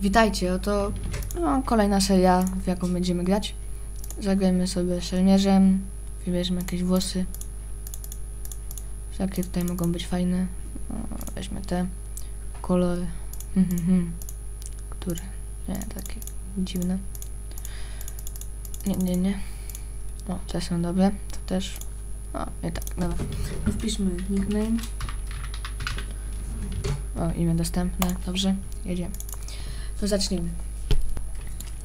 Witajcie, oto no, kolejna seria, w jaką będziemy grać. Zagrajmy sobie szermierzem, wybierzmy jakieś włosy. Jakie tutaj mogą być fajne. O, weźmy te kolory. Mhm, mhm. Które? Nie, takie dziwne. Nie, nie, nie. O, te są dobre. To też. O, nie tak, dobra. Wpiszmy nickname. O, imię dostępne. Dobrze, jedziemy. To zacznijmy.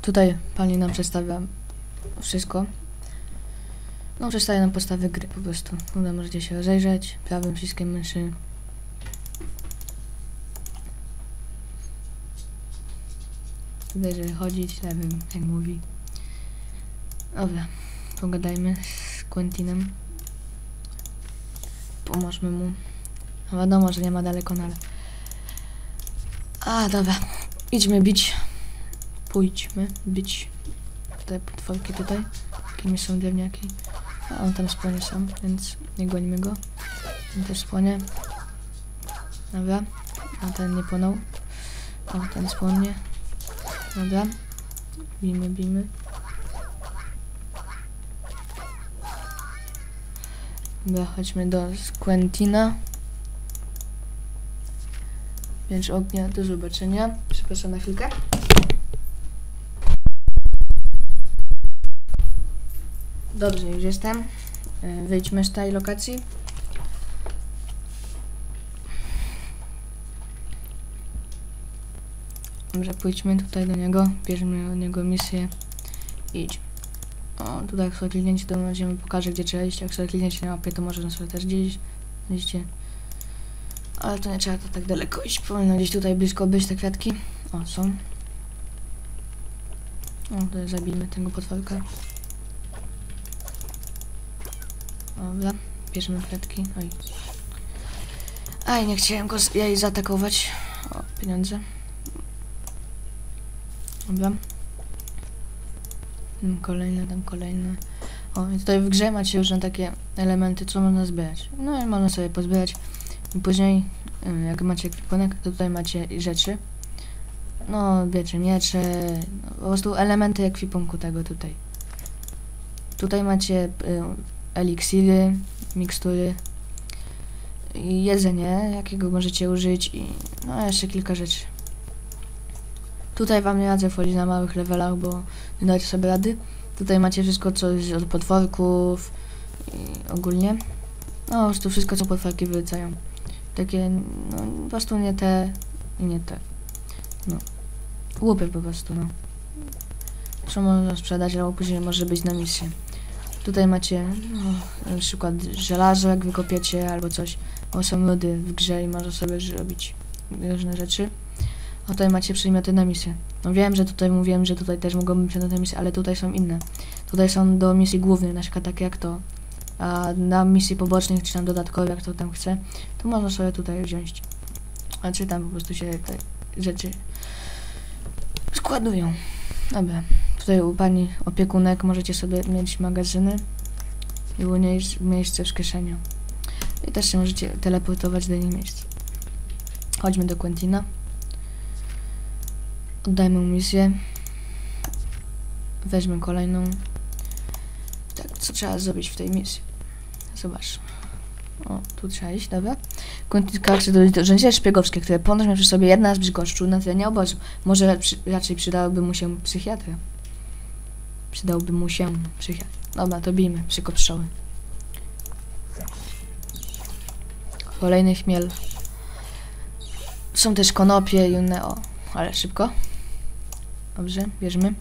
Tutaj pani nam przedstawia wszystko. No, przedstawia nam podstawy gry po prostu. Tutaj możecie się rozejrzeć, prawym przyciskiem myszy. Tutaj, żeby chodzić, lewym, jak mówi. Dobra, pogadajmy z Quentinem. Pomóżmy mu. No wiadomo, że nie ma daleko, no ale... A, dobra. Idźmy bić. Pójdźmy bić. Te potworki tutaj. Jakimi są drewniaki. A on tam spłonie sam, więc nie gonimy go. On też spłonie. Dobra. A ten nie płonął. O, ten spłonie. Dobra. Bijmy, bijmy. Dobra, chodźmy do Quentina. Miecz ognia, do zobaczenia. Przepraszam na chwilkę. Dobrze, już jestem. E, Wyjdźmy z tej lokacji. Dobrze, pójdźmy tutaj do niego. Bierzemy od niego misję. Idź. O, tutaj jak sobie kliknięcie, to będziemy pokaże, gdzie trzeba iść. Jak sobie kliknięcie na mapie, to można sobie też gdzieś. Widzicie? Ale to nie trzeba to tak daleko iść. Powinno gdzieś tutaj blisko być te kwiatki. O, są. O, tutaj zabijmy tego potworka. Dobra, bierzemy kwiatki. Oj. Aj, nie chciałem go jej zaatakować. O, pieniądze. Dobra. Mm, Kolejne, tam kolejne. O, i tutaj w grze macie różne takie elementy, co można zbierać. No i można sobie pozbierać. Później, y, jak macie ekwipunek, to tutaj macie rzeczy. No, wiecie, miecze, no, po prostu elementy ekwipunku tego tutaj. Tutaj macie y, eliksiry, mikstury jedzenie, jakiego możecie użyć i no jeszcze kilka rzeczy. Tutaj wam nie radzę wchodzić na małych levelach, bo nie dacie sobie rady. Tutaj macie wszystko, co jest od potworków i ogólnie. No, po prostu wszystko, co potworki wylecają. Takie, no, po prostu nie te i nie te. No. Łupy po prostu, no. Co można sprzedać, albo później może być na misję. Tutaj macie no, na przykład żelazo, jak wykopiecie, albo coś. O, są lody w grze i można sobie zrobić różne rzeczy. A tutaj macie przedmioty na misję. No wiem, że tutaj mówiłem, że tutaj też mogą być przedmioty na misję, ale tutaj są inne. Tutaj są do misji głównych, na przykład takie jak to. A na misji pobocznych, czy tam dodatkowych, jak to tam chce, to można sobie tutaj wziąć. A czy tam po prostu się te rzeczy składują. Dobra. Tutaj u pani opiekunek możecie sobie mieć magazyny i u niej miejsce w kieszeniu. I też się możecie teleportować do innych miejsc. Chodźmy do Quentina. Oddajmy mu misję. Weźmy kolejną. Co trzeba zrobić w tej misji? Zobacz. O, tu trzeba iść, dobra. Chce do urządzenia szpiegowskie, które ponoć ma przy sobie jedna z brzgoszczu na terenie obozu. Może raczej przydałoby mu się psychiatra. Przydałby mu się psychiatra. Dobra, to bijmy psykopstrzały. Kolejny chmiel. Są też konopie i inne, o, ale szybko. Dobrze, bierzmy.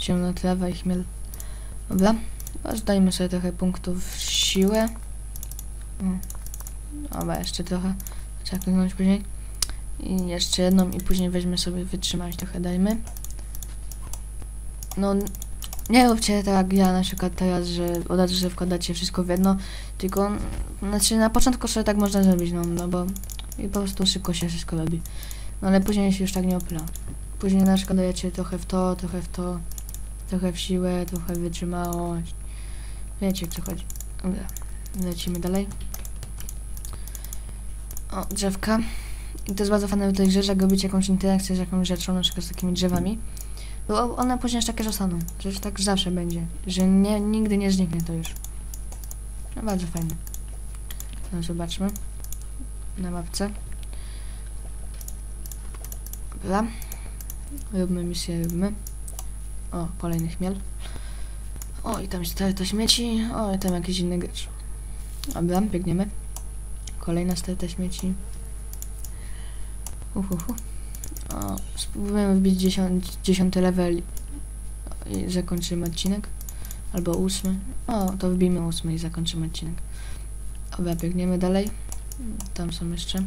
Ziemna trawa i chmiel. Dobra. Teraz dajmy sobie trochę punktów siłę. Dobra, jeszcze trochę. Trzeba kliknąć później. I jeszcze jedną i później weźmy sobie wytrzymać trochę dajmy. No, nie róbcie tak ja na przykład teraz, że od razu że wkładacie wszystko w jedno, tylko znaczy na początku sobie tak można zrobić, no, no bo i po prostu szybko się wszystko robi. No ale później się już tak nie opyla. Później na przykład dajecie trochę w to, trochę w to, trochę w siłę, trochę wytrzymałość. Wiecie o co chodzi. Dobra, lecimy dalej. O, drzewka. I to jest bardzo fajne w że jak robicie jakąś interakcję z jakąś rzeczą, na przykład z takimi drzewami, to one później jeszcze takie zostaną. Że tak zawsze będzie. Że nie, nigdy nie zniknie to już. No bardzo fajne. No zobaczmy. Na mapce. Dobra. Róbmy misję, róbmy. O, kolejny chmiel. O, i tam jest sterta śmieci. O, i tam jakiś inny gracz. Dobra, biegniemy. Kolejna sterta śmieci. Uhuhu. O, spróbujemy wbić 10, 10 level i zakończymy odcinek. Albo ósmy. O, to wbijmy ósmy i zakończymy odcinek. Dobra, biegniemy dalej. Tam są jeszcze.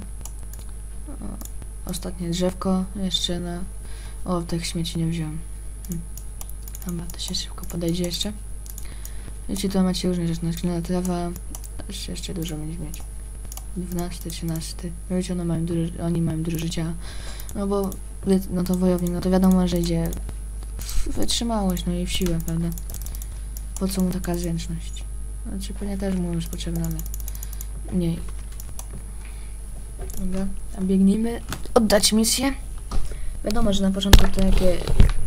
O, ostatnie drzewko. Jeszcze na... O, tych śmieci nie wziąłem. Hm. Dobra, to się szybko podejdzie jeszcze. Wiecie, tu macie różne rzeczy. Na przykład trawa. Jeszcze, dużo będzie mieć. 12, 13. Wiecie, one mają dużo, oni mają dużo życia. No bo, no to wojownik, no to wiadomo, że idzie w wytrzymałość, no i w siłę, prawda? Po co mu taka zręczność? Znaczy, pewnie też mu jest potrzebna, ale mniej. Dobra, a biegnijmy, oddać misję. Wiadomo, że na początku to takie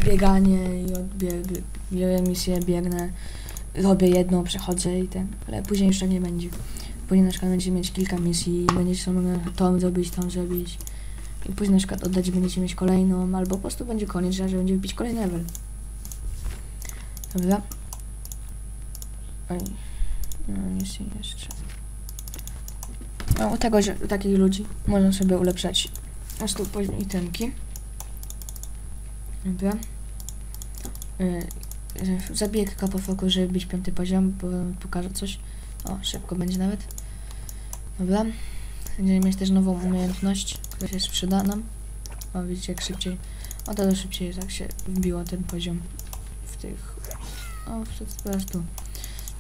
bieganie i odbie- bie- biorę misję, biegnę, robię jedną, przechodzę i ten, ale później tak nie będzie. Później na przykład będziecie mieć kilka misji, będziecie sobie tą zrobić, tą zrobić. I później na przykład oddać będziecie mieć kolejną, albo po prostu będzie koniec, że będzie wbić kolejny level. Dobra. Oj. No misji jeszcze. No, tego, że takich ludzi można sobie ulepszać stół poziom itemki. Dobra. Yy, zabiję tylko po foku, żeby być piąty poziom, bo pokażę coś. O, szybko będzie nawet. Dobra. Będziemy mieć też nową umiejętność, która się sprzyda nam. O, widzicie jak szybciej. O, to szybciej tak się wbiło ten poziom w tych... O, po prostu.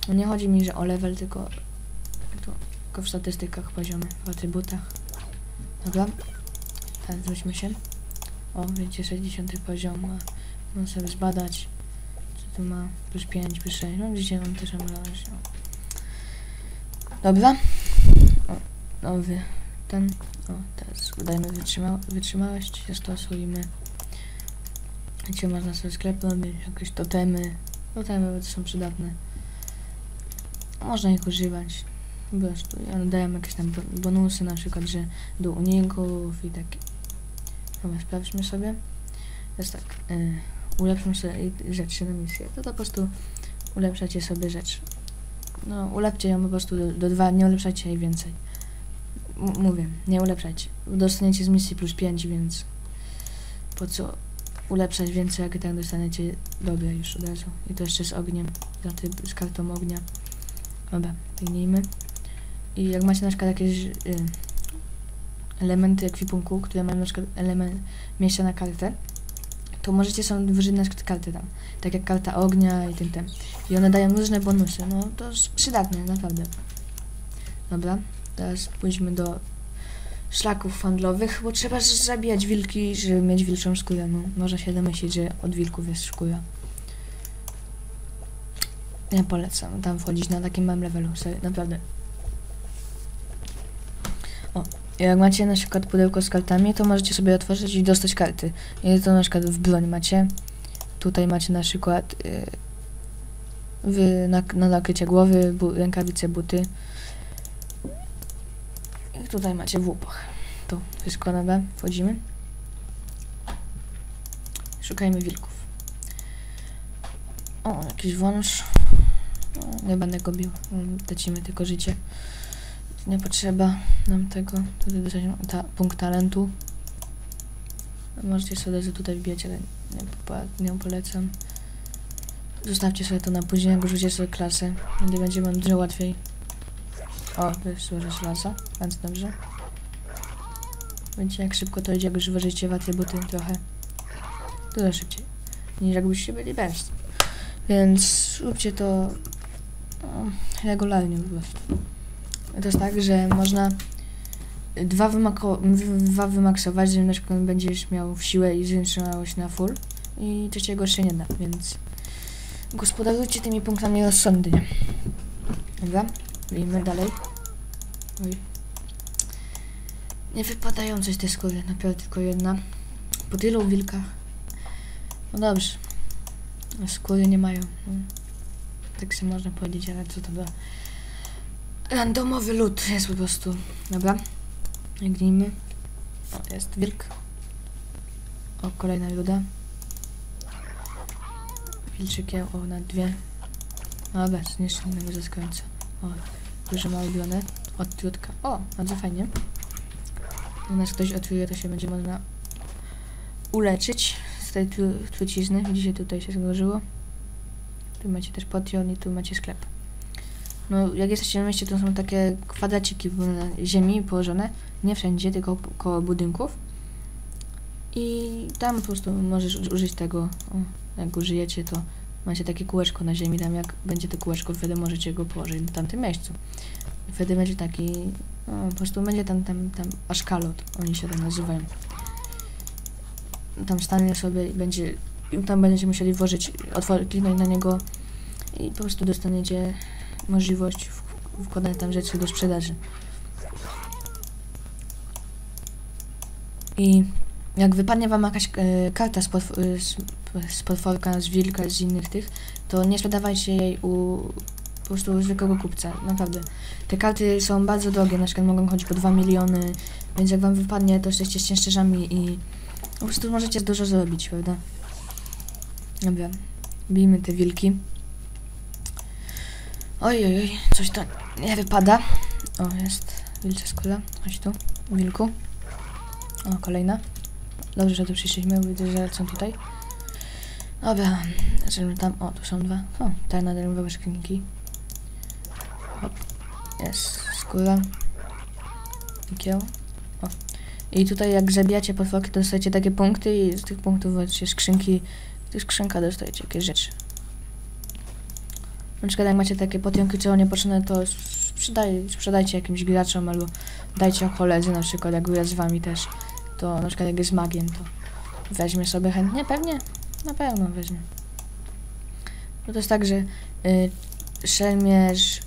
No nie chodzi mi, że o level, tylko... Tylko w statystykach poziomy, w atrybutach. Dobra. Teraz wróćmy się. O, widzicie, 60 poziom. ma- Można sobie zbadać. Co tu ma? Plus 5, plus 6. No widzicie, mam też emeralność. Dobra. O, nowy ten. O, teraz dajmy wytrzyma wytrzymałość, zastosujmy. Gdzie można sobie sklep robić, jakieś totemy. Totemy bo to są przydatne. Można ich używać. Po prostu. One dają jakieś tam bo- bonusy, na przykład, że do uników i takie. Dobra, sprawdźmy sobie. Jest tak. Y, ulepszmy sobie rzeczy na misję. To, to po prostu ulepszacie sobie rzecz. No, ulepcie ją po prostu do, do dwa, nie ulepszajcie jej więcej. M mówię, nie ulepszajcie. Dostaniecie z misji plus 5, więc po co ulepszać więcej, jak i tak dostaniecie dobre już od razu. I to jeszcze z ogniem, z kartą ognia. Dobra, biegnijmy. I jak macie na przykład jakieś y, elementy ekwipunku, które mają na przykład element miejsca na kartę, to możecie sobie przykład karty tam. Tak jak karta ognia i tym, tym. I one dają różne bonusy. No to jest przydatne, naprawdę. Dobra, teraz pójdźmy do szlaków handlowych, bo trzeba zabijać wilki, żeby mieć wilczą skórę. No, można się domyślić, że od wilków jest skóra. Ja polecam tam wchodzić na takim małym levelu, serio, naprawdę. O, jak macie na przykład pudełko z kartami, to możecie sobie otworzyć i dostać karty. I to na przykład w broń macie. Tutaj macie na przykład y, w, na, na nakrycie głowy, bu, rękawice, buty. I tutaj macie w łupach. To wszystko B. Wchodzimy. Szukajmy wilków. O, jakiś wąż. O, nie będę go bił. Mm, Tracimy tylko życie. Nie potrzeba nam tego. Tutaj dostać ta, punkt talentu. Możecie sobie razu tutaj wbijać, ale nie, nie polecam. Zostawcie sobie to na później, jak rzucicie sobie klasę. Wtedy będzie wam dużo łatwiej. O, to jest żelaza. Bardzo dobrze. Wiecie, jak szybko to idzie, jak już uważacie w atrybuty trochę. Dużo szybciej. Niż jakbyście byli bez. Więc róbcie to no, regularnie po prostu. To jest tak, że można dwa, wymako, wy- dwa wymaksować, że na przykład będziesz miał siłę i zwiększyłaś na full i trzeciego jeszcze nie da, więc gospodarujcie tymi punktami rozsądnie. Dobra, idziemy dalej. Oj. Nie wypadają coś te skóry, naprawdę tylko jedna. Po tylu wilkach. No dobrze. Skóry nie mają. No. Tak się można powiedzieć, ale co to za randomowy lód jest po prostu. Dobra. Gnijmy. O, jest wilk. O, kolejna ruda. Wilczykiem, o, na dwie. Dobra, jeszcze innego zaskakująca. O, duże małe ulubione. Od. O, bardzo fajnie. U nas ktoś otruje, to się będzie można uleczyć z tej tru trucizny. Widzicie, tutaj się złożyło. Tu macie też potion i tu macie sklep. No, jak jesteście na mieście, to są takie kwadraciki na ziemi położone. Nie wszędzie, tylko koło budynków. I tam po prostu możesz użyć tego. O, jak użyjecie, to macie takie kółeczko na ziemi. Tam jak będzie to kółeczko, wtedy możecie go położyć w tamtym miejscu. Wtedy będzie taki, no, po prostu będzie tam, tam, tam aszkalot, oni się tam nazywają. Tam stanie sobie i będzie, tam będziecie musieli włożyć, otworzyć, kliknąć na niego i po prostu dostaniecie możliwość wkładania tam rzeczy do sprzedaży. I jak wypadnie wam jakaś e, karta z, potw- e, z, z potworka, z wilka, z innych tych, to nie sprzedawajcie jej u po prostu zwykłego kupca, naprawdę. Te karty są bardzo drogie, na przykład mogą chodzić po 2 miliony, więc jak wam wypadnie, to jesteście ciężarzami i po prostu możecie dużo zrobić, prawda? Dobra, bijmy te wilki. Oj, oj, oj, coś to nie wypada. O, jest wilcza skóra. Chodź tu, wilku. O, kolejna. Dobrze, że tu przyszliśmy, widzę, że są tutaj. Dobra, zaczniemy tam. O, tu są dwa. O, tajna darmowe szklanki. Hop. Jest skóra. Kieł. O. I tutaj jak zabijacie potworki, dostajecie takie punkty i z tych punktów macie skrzynki. Z tych skrzynka dostajecie jakieś rzeczy. Na przykład jak macie takie potionki, co niepotrzebne, to sprzedaj, sprzedajcie jakimś graczom albo dajcie koledzy na przykład, jak gra z wami też. To na przykład jak jest magiem, to weźmie sobie chętnie, pewnie, na pewno weźmie. No to jest tak, że y, szelmierz, y,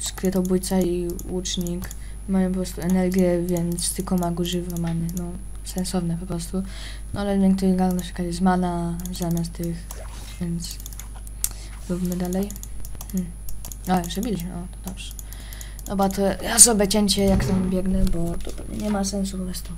skrytobójca i łucznik mają po prostu energię, więc tylko mag używa many, no sensowne po prostu. No ale niektórych grach na przykład jest mana zamiast tych, więc róbmy dalej. Hmm. A, jeszcze biliśmy, o to dobrze. Dobra, to ja sobie cięcie jak tam biegnę, bo to nie ma sensu po prostu.